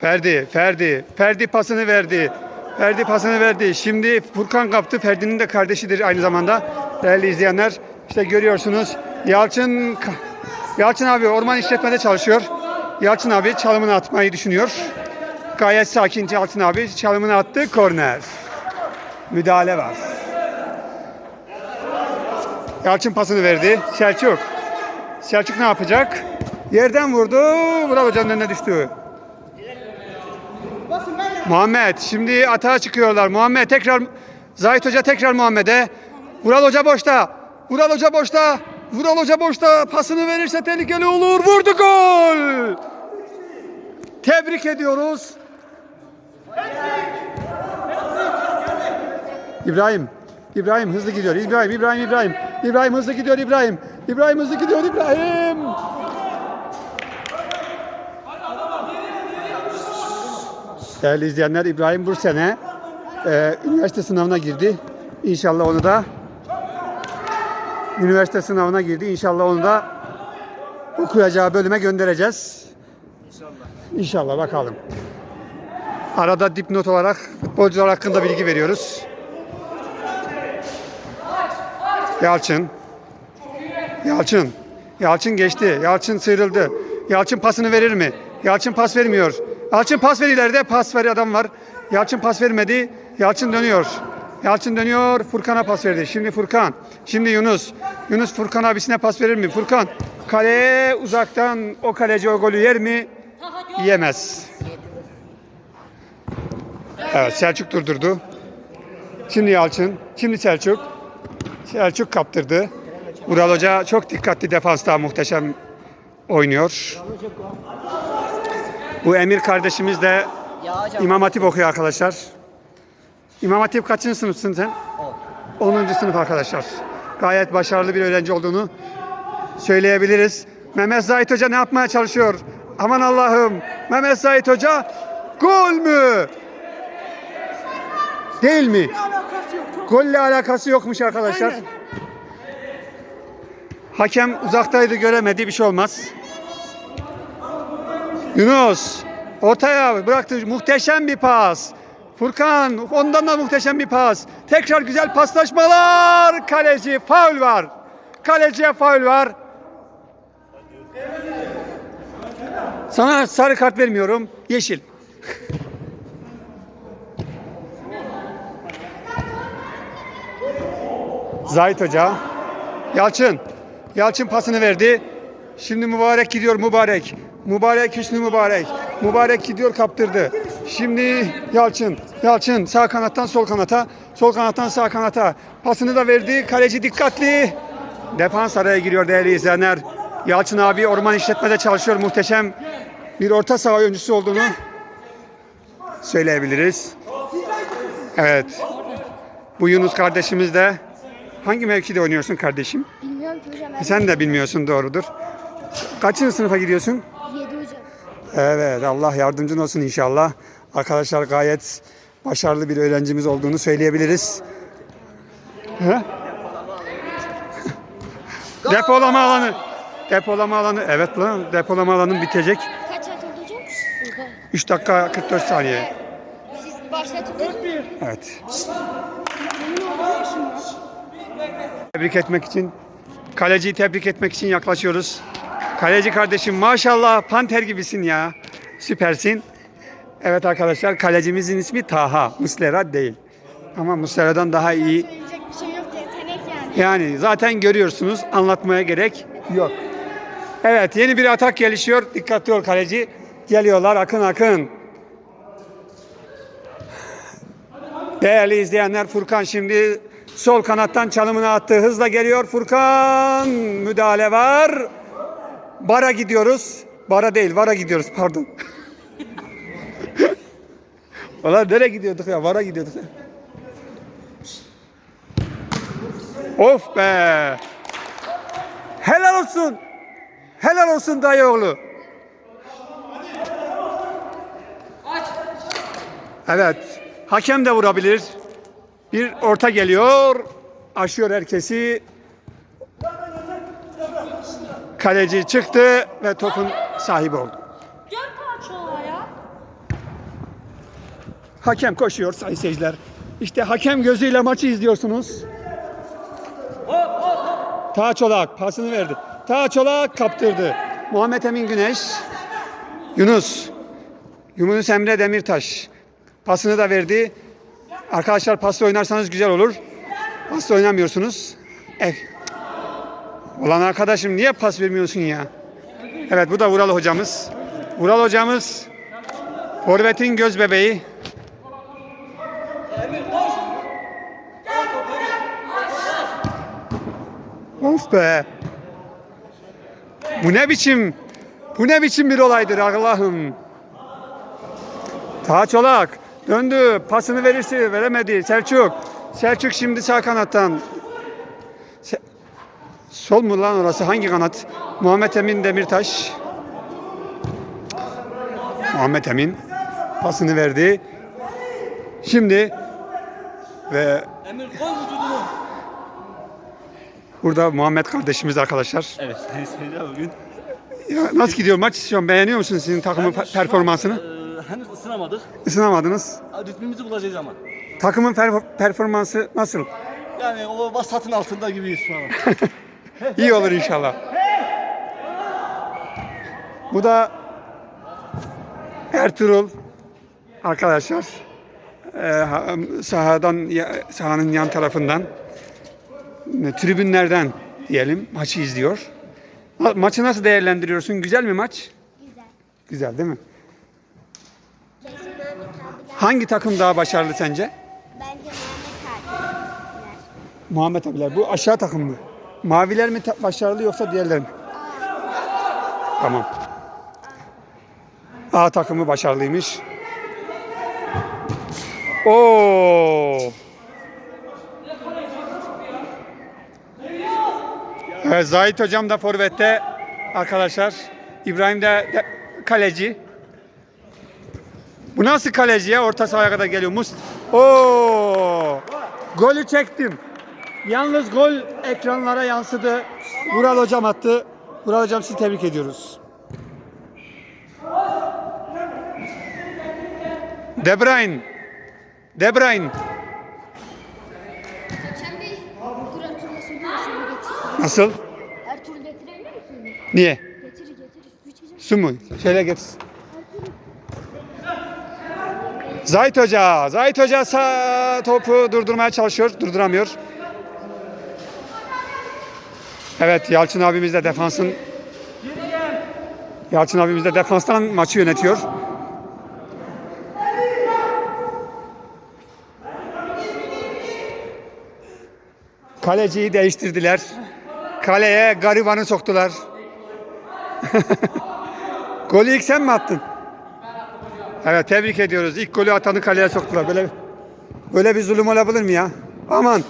Ferdi, Ferdi, Ferdi pasını verdi. Ferdi pasını verdi. Şimdi Furkan kaptı. Ferdi'nin de kardeşidir aynı zamanda. Değerli izleyenler, işte görüyorsunuz. Yalçın Yalçın abi orman işletmede çalışıyor. Yalçın abi çalımını atmayı düşünüyor. Gayet sakin Yalçın abi çalımını attı. Korner. Müdahale var. Yalçın pasını verdi. Selçuk. Selçuk ne yapacak? Yerden vurdu. Vural Hoca'nın önüne düştü. Muhammed şimdi atağa çıkıyorlar. Muhammed tekrar Zahit Hoca tekrar Muhammed'e. Vural Hoca boşta. Vural Hoca boşta. Vural Hoca boşta. Pasını verirse tehlikeli olur. Vurdu gol. Tebrik ediyoruz. İbrahim. İbrahim hızlı gidiyor. İbrahim, İbrahim, İbrahim. İbrahim hızlı gidiyor İbrahim. İbrahim hızlı gidiyor İbrahim. Değerli izleyenler İbrahim bu sene e, üniversite sınavına girdi. İnşallah onu da üniversite sınavına girdi. İnşallah onu da okuyacağı bölüme göndereceğiz. İnşallah. İnşallah bakalım. Arada dipnot olarak futbolcular hakkında bilgi veriyoruz. Yalçın. Yalçın. Yalçın geçti. Yalçın sıyrıldı. Yalçın pasını verir mi? Yalçın pas vermiyor. Yalçın pas ver ileride. Pas ver adam var. Yalçın pas vermedi. Yalçın dönüyor. Yalçın dönüyor. Furkan'a pas verdi. Şimdi Furkan. Şimdi Yunus. Yunus Furkan abisine pas verir mi? Furkan. Kaleye uzaktan o kaleci o golü yer mi? Yemez. Evet Selçuk durdurdu. Şimdi Yalçın. Şimdi Selçuk. Selçuk kaptırdı. Ural Hoca çok dikkatli defansta muhteşem oynuyor. Bu Emir kardeşimiz de İmam Hatip okuyor arkadaşlar. İmam Hatip kaçıncı sınıfsın sen? 10. sınıf arkadaşlar. Gayet başarılı bir öğrenci olduğunu söyleyebiliriz. Mehmet Zahit Hoca ne yapmaya çalışıyor? Aman Allah'ım. Mehmet Zahit Hoca gol mü? Değil mi? Golle alakası yokmuş arkadaşlar. Hakem uzaktaydı göremedi bir şey olmaz. Yunus ortaya bıraktı muhteşem bir pas. Furkan ondan da muhteşem bir pas. Tekrar güzel paslaşmalar. Kaleci faul var. Kaleciye faul var. Sana sarı kart vermiyorum. Yeşil. Zahit Hoca. Yalçın. Yalçın pasını verdi. Şimdi Mübarek gidiyor Mübarek. Mübarek Hüsnü Mübarek. Mübarek gidiyor kaptırdı. Şimdi Yalçın. Yalçın sağ kanattan sol kanata. Sol kanattan sağ kanata. Pasını da verdi. Kaleci dikkatli. Defans araya giriyor değerli izleyenler. Yalçın abi orman işletmede çalışıyor. Muhteşem bir orta saha oyuncusu olduğunu söyleyebiliriz. Evet. Bu Yunus kardeşimiz de hangi mevkide oynuyorsun kardeşim? Bilmiyorum ki hocam. Ben Sen de bilmiyorsun doğrudur. Kaçıncı sınıfa gidiyorsun? 7 hocam. Evet Allah yardımcın olsun inşallah. Arkadaşlar gayet başarılı bir öğrencimiz olduğunu söyleyebiliriz. He? Depolama alanı. Depolama alanı. Evet lan depolama alanı bitecek. Kaç saat oldu hocam? 3 dakika 44 saniye. Siz başlatın. Evet. Tebrik etmek için, kaleciyi tebrik etmek için yaklaşıyoruz. Kaleci kardeşim maşallah panter gibisin ya. Süpersin. Evet arkadaşlar kalecimizin ismi Taha. Muslera değil. Ama Muslera'dan daha iyi. Söyleyecek bir şey yok. Yetenek yani. Yani zaten görüyorsunuz anlatmaya gerek yok. Evet yeni bir atak gelişiyor. Dikkatli ol kaleci. Geliyorlar akın akın. Değerli izleyenler Furkan şimdi sol kanattan çalımını attı. Hızla geliyor Furkan. Müdahale var. Bara gidiyoruz. Bara değil, Vara gidiyoruz pardon. Valla nereye gidiyorduk ya? Vara gidiyorduk. Of be. Helal olsun. Helal olsun dayı oğlu. Evet. Hakem de vurabilir. Bir orta geliyor. Aşıyor herkesi. Kaleci çıktı ve topun sahibi oldu. Gel parçala ya. Hakem koşuyor sayın seyirciler. İşte hakem gözüyle maçı izliyorsunuz. Taha Çolak pasını verdi. Taha Çolak kaptırdı. Muhammed Emin Güneş. Yunus. Yunus Emre Demirtaş. Pasını da verdi. Arkadaşlar pasla oynarsanız güzel olur. Pasla oynamıyorsunuz. Eh. Ulan arkadaşım niye pas vermiyorsun ya? Evet bu da Vural hocamız. Vural hocamız Forvet'in göz bebeği. Of be. Bu ne biçim bu ne biçim bir olaydır Allah'ım. Taha Çolak döndü. Pasını verirse veremedi. Selçuk. Selçuk şimdi sağ kanattan. Sol mu lan orası? Hangi kanat? Muhammed Emin Demirtaş. Muhammed Emin pasını verdi. Şimdi ve burada Muhammed kardeşimiz arkadaşlar. Evet, bugün. Ya nasıl gidiyor maç? Şu an beğeniyor musunuz sizin takımın pe- şu an, performansını? e, henüz ısınamadık. Isınamadınız. Ritmimizi bulacağız ama. Takımın per- performansı nasıl? Yani o vasatın altında gibiyiz şu an. İyi olur inşallah. Bu da Ertuğrul arkadaşlar. Ee, ha- sahadan sahanın yan tarafından e, tribünlerden diyelim maçı izliyor. Ma- Maçı nasıl değerlendiriyorsun? Güzel mi maç? Güzel. Güzel değil mi? Hangi takım daha başarılı sence? Bence Mehmet abiler. Muhammed abiler. Bu aşağı takım mı? Maviler mi başarılı yoksa diğerleri mi? Tamam. A takımı başarılıymış. Oo. Evet, Zahit hocam da forvette arkadaşlar. İbrahim de, de kaleci. Bu nasıl kaleci ya? Orta sahaya kadar geliyor. Mus. Oo! Golü çektim. Yalnız gol ekranlara yansıdı. Vural hocam attı. Vural hocam sizi tebrik ediyoruz. De Bruyne. De Bruyne. Nasıl? Ertuğrul getirebilir misin? Niye? Getir getir. Su içeceğim. Su mu? Şöyle getirsin. Zahit Hoca. Zahit Hoca sağ topu durdurmaya çalışıyor. Durduramıyor. Evet Yalçın abimiz de defansın Yalçın abimiz de defanstan maçı yönetiyor. Kaleciyi değiştirdiler. Kaleye garibanı soktular. Golü ilk sen mi attın? Evet tebrik ediyoruz. İlk golü atanı kaleye soktular. Böyle böyle bir zulüm olabilir mi ya? Aman.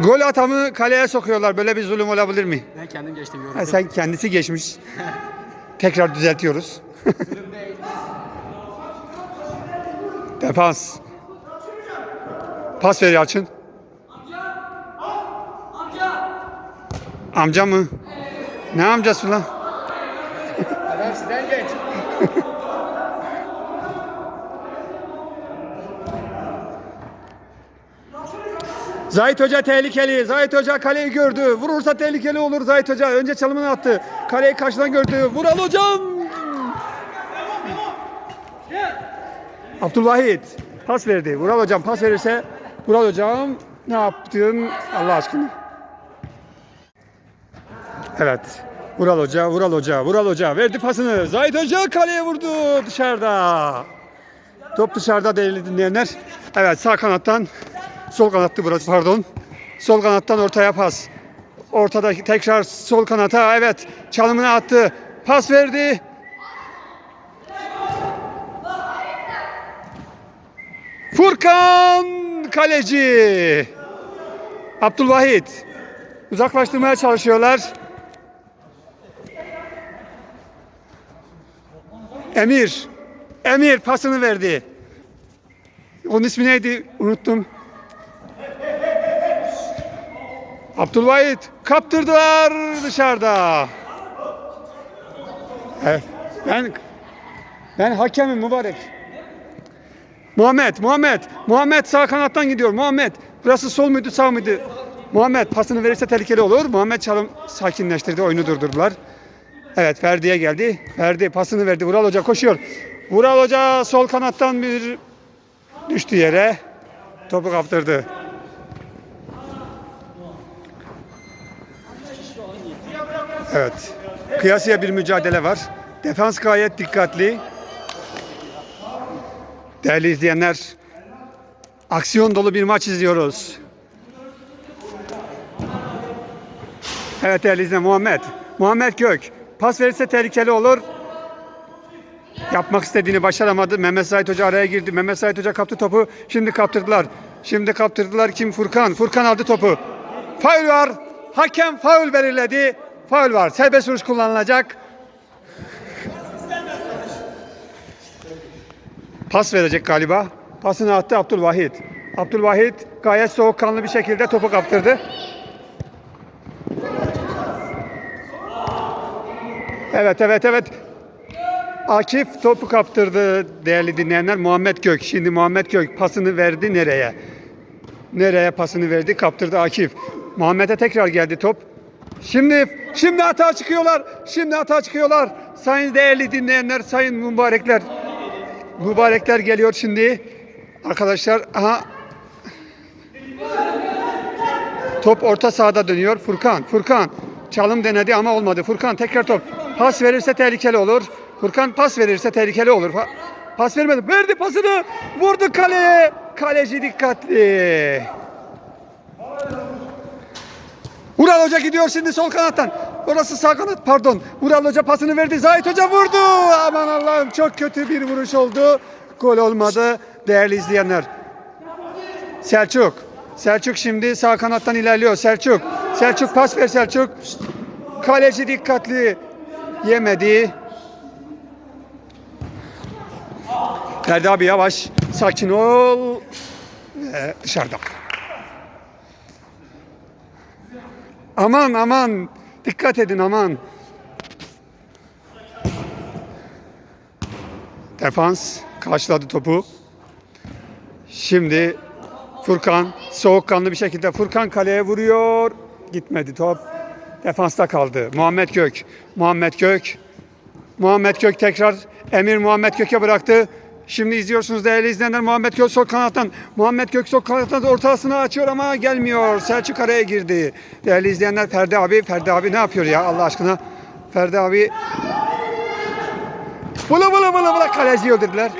Gol atamı kaleye sokuyorlar. Böyle bir zulüm olabilir mi? Ben kendim geçtim Ha, sen kendisi geçmiş. Tekrar düzeltiyoruz. Defans. Pas ver Yalçın. Amca mı? Ne amcası lan? Zahit Hoca tehlikeli. Zahit Hoca kaleyi gördü. Vurursa tehlikeli olur Zahit Hoca. Önce çalımını attı. Kaleyi karşıdan gördü. Vural hocam. Abdülvahit pas verdi. Vural hocam pas verirse Vural hocam ne yaptın Allah aşkına? Evet. Vural Hoca, Vural Hoca, Vural Hoca verdi pasını. Zahit Hoca kaleye vurdu dışarıda. Top dışarıda değerli dinleyenler. Evet sağ kanattan sol kanattı burası pardon. Sol kanattan ortaya pas. Ortada tekrar sol kanata evet çalımını attı. Pas verdi. Furkan kaleci. Abdülvahit. Uzaklaştırmaya çalışıyorlar. Emir. Emir pasını verdi. Onun ismi neydi? Unuttum. Abdülvahit kaptırdılar dışarıda. Evet. Ben ben hakemim mübarek. Muhammed, Muhammed, Muhammed sağ kanattan gidiyor. Muhammed, burası sol muydu, sağ mıydı? Muhammed pasını verirse tehlikeli olur. Muhammed çalım sakinleştirdi, oyunu durdurdular. Evet, Ferdi'ye geldi. Ferdi pasını verdi. Vural Hoca koşuyor. Vural Hoca sol kanattan bir düştü yere. Topu kaptırdı. Evet. Kıyasıya bir mücadele var. Defans gayet dikkatli. Değerli izleyenler, aksiyon dolu bir maç izliyoruz. Evet değerli izleyenler, Muhammed. Muhammed Gök. Pas verirse tehlikeli olur. Yapmak istediğini başaramadı. Mehmet Sait Hoca araya girdi. Mehmet Sait Hoca kaptı topu. Şimdi kaptırdılar. Şimdi kaptırdılar. Kim? Furkan. Furkan aldı topu. Faul var. Hakem faul belirledi. Faul var. Serbest vuruş kullanılacak. Pas verecek galiba. Pasını attı Abdülvahit. Abdülvahit gayet soğukkanlı bir şekilde topu kaptırdı. Evet evet evet. Akif topu kaptırdı değerli dinleyenler. Muhammed Gök. Şimdi Muhammed Gök pasını verdi nereye? Nereye pasını verdi? Kaptırdı Akif. Muhammed'e tekrar geldi top. Şimdi şimdi hata çıkıyorlar. Şimdi hata çıkıyorlar. Sayın değerli dinleyenler, sayın mübarekler. Mübarekler geliyor şimdi. Arkadaşlar aha Top orta sahada dönüyor. Furkan, Furkan. Çalım denedi ama olmadı. Furkan tekrar top. Pas verirse tehlikeli olur. Furkan pas verirse tehlikeli olur. Pa- Pas vermedi. Verdi pasını. Vurdu kaleye. Kaleci dikkatli. Vural Hoca gidiyor şimdi sol kanattan. Orası sağ kanat pardon. Vural Hoca pasını verdi. Zahit Hoca vurdu. Aman Allah'ım çok kötü bir vuruş oldu. Gol olmadı değerli izleyenler. Selçuk. Selçuk şimdi sağ kanattan ilerliyor. Selçuk. Selçuk pas ver Selçuk. Kaleci dikkatli. Yemedi. Ferdi abi yavaş. Sakin ol. Ve dışarıda. Aman aman. Dikkat edin aman. Defans karşıladı topu. Şimdi Furkan soğukkanlı bir şekilde Furkan kaleye vuruyor. Gitmedi top. Defansta kaldı. Muhammed Gök. Muhammed Gök. Muhammed Gök tekrar Emir Muhammed Gök'e bıraktı. Şimdi izliyorsunuz değerli izleyenler Muhammed Gök sol kanattan. Muhammed Gök sol kanattan ortasını açıyor ama gelmiyor. Selçuk araya girdi. Değerli izleyenler Ferdi abi. Ferdi abi ne yapıyor ya Allah aşkına? Ferdi abi Bula bula bula bula kaleci öldürdüler.